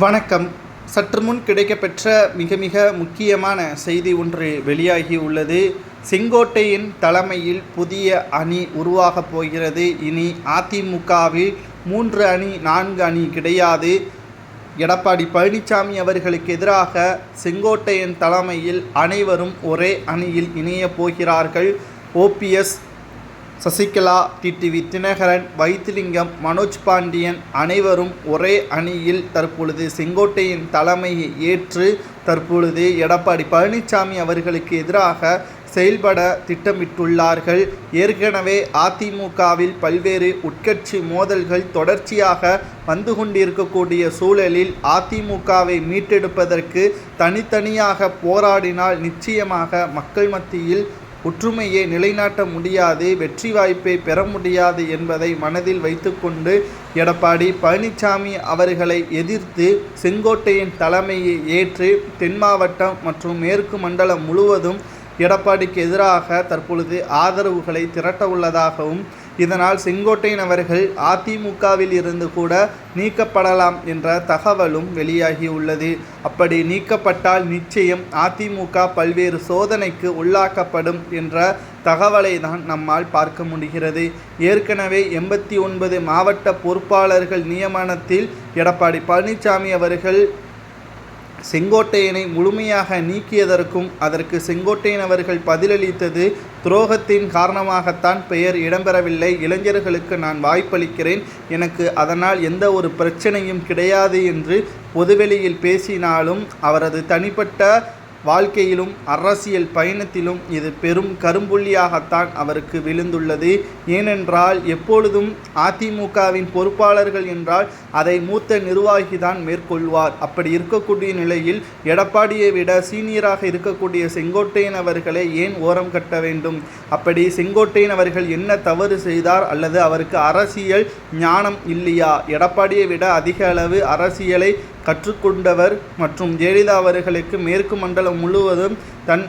வணக்கம். சற்று முன் கிடைக்கப்பெற்ற மிக மிக முக்கியமான செய்தி ஒன்று வெளியாகி உள்ளது. செங்கோட்டையின் தலைமையில் புதிய அணி உருவாகப் போகிறது. இனி அதிமுகவில் மூன்று அணி நான்கு அணி கிடையாது. எடப்பாடி பழனிசாமி அவர்களுக்கு எதிராக செங்கோட்டையின் தலைமையில் அனைவரும் ஒரே அணியில் இணையப் போகிறார்கள். ஓபிஎஸ் சசிகலா டிடிவி தினகரன் வைத்திலிங்கம் மனோஜ் பாண்டியன் அனைவரும் ஒரே அணியில் தற்பொழுது செங்கோட்டையின் தலைமையை ஏற்று தற்பொழுது எடப்பாடி பழனிசாமி அவர்களுக்கு எதிராக செயல்பட திட்டமிட்டுள்ளார்கள். ஏற்கனவே அதிமுகவில் பல்வேறு உட்கட்சி மோதல்கள் தொடர்ச்சியாக வந்து கொண்டிருக்கக்கூடிய சூழலில் அதிமுகவை மீட்டெடுப்பதற்கு தனித்தனியாக போராடினால் நிச்சயமாக மக்கள் மத்தியில் ஒற்றுமையை நிலைநாட்ட முடியாது வெற்றி வாய்ப்பை பெற முடியாது என்பதை மனதில் வைத்துக்கொண்டு எடப்பாடி பழனிசாமி அவர்களை எதிர்த்து செங்கோட்டையின் தலைமையை ஏற்று தென் மாவட்டம் மற்றும் மேற்கு மண்டலம் முழுவதும் எடப்பாடிக்கு எதிராக தற்பொழுது ஆதரவுகளை திரட்ட உள்ளதாகவும் இதனால் செங்கோட்டையன் அவர்கள் அதிமுகவில் இருந்து கூட நீக்கப்படலாம் என்ற தகவலும் வெளியாகியுள்ளது அப்படி நீக்கப்பட்டால் நிச்சயம் அதிமுக பல்வேறு சோதனைக்கு உள்ளாக்கப்படும் என்ற தகவலை தான் நம்மால் பார்க்க முடிகிறது. ஏற்கனவே எண்பத்தி ஒன்பது மாவட்ட பொறுப்பாளர்கள் நியமனத்தில் எடப்பாடி பழனிசாமி அவர்கள் செங்கோட்டையனை முழுமையாக நீக்கியதற்கும் அதற்கு செங்கோட்டையன் அவர்கள் பதிலளித்தது துரோகத்தின் காரணமாகத்தான் பெயர் இடம்பெறவில்லை. இளைஞர்களுக்கு நான் வாய்ப்பளிக்கிறேன். எனக்கு அதனால் எந்த ஒரு பிரச்சனையும் கிடையாது என்று பொதுவெளியில் பேசினாலும் அவரது தனிப்பட்ட வாழ்க்கையிலும் அரசியல் பயணத்திலும் இது பெரும் கரும்புள்ளியாகத்தான் அவருக்கு விழுந்துள்ளது. ஏனென்றால் எப்பொழுதும் அதிமுகவின் பொறுப்பாளர்கள் என்றால் அதை மூத்த நிர்வாகி தான் மேற்கொள்வார். அப்படி இருக்கக்கூடிய நிலையில் எடப்பாடியை விட சீனியராக இருக்கக்கூடிய செங்கோட்டையன் அவர்களை ஏன் ஓரம் கட்ட வேண்டும்? அப்படி செங்கோட்டையன் அவர்கள் என்ன தவறு செய்தார்? அல்லது அவருக்கு அரசியல் ஞானம் இல்லையா? எடப்பாடியை விட அதிக அளவு அரசியலை கற்றுக்கொண்டவர் மற்றும் ஜெயலலிதா அவர்களுக்கு மேற்கு மண்டல மண்டலம் முழுவதும் தன்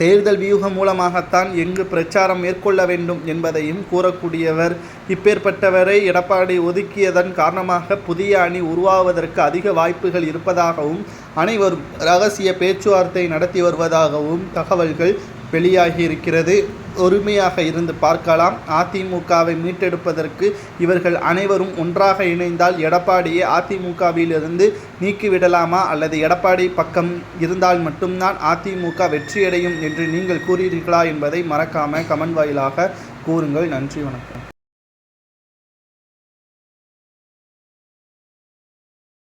தேர்தல் வியூகம் மூலமாகத்தான் எங்கு பிரச்சாரம் மேற்கொள்ள வேண்டும் என்பதையும் கூறக்கூடியவர். இப்பேற்பட்டவரை எடப்பாடி ஒதுக்கியதன் காரணமாக புதிய அணி உருவாவதற்கு அதிக வாய்ப்புகள் இருப்பதாகவும் அனைவரும் ரகசிய பேச்சுவார்த்தை நடத்தி வருவதாகவும் தகவல்கள் வெளியாகியிருக்கிறது. ஒருமையாக இருந்து பார்க்கலாம். அதிமுகவை மீட்டெடுப்பதற்கு இவர்கள் அனைவரும் ஒன்றாக இணைந்தால் எடப்பாடியை அதிமுகவிலிருந்து நீக்கிவிடலாமா? அல்லது எடப்பாடி பக்கம் இருந்தால் மட்டும்தான் அதிமுக வெற்றியடையும் என்று நீங்கள் கூறுகிறீர்களா என்பதை மறக்காமல் கமெண்ட் வாயிலாக கூறுங்கள். நன்றி வணக்கம்.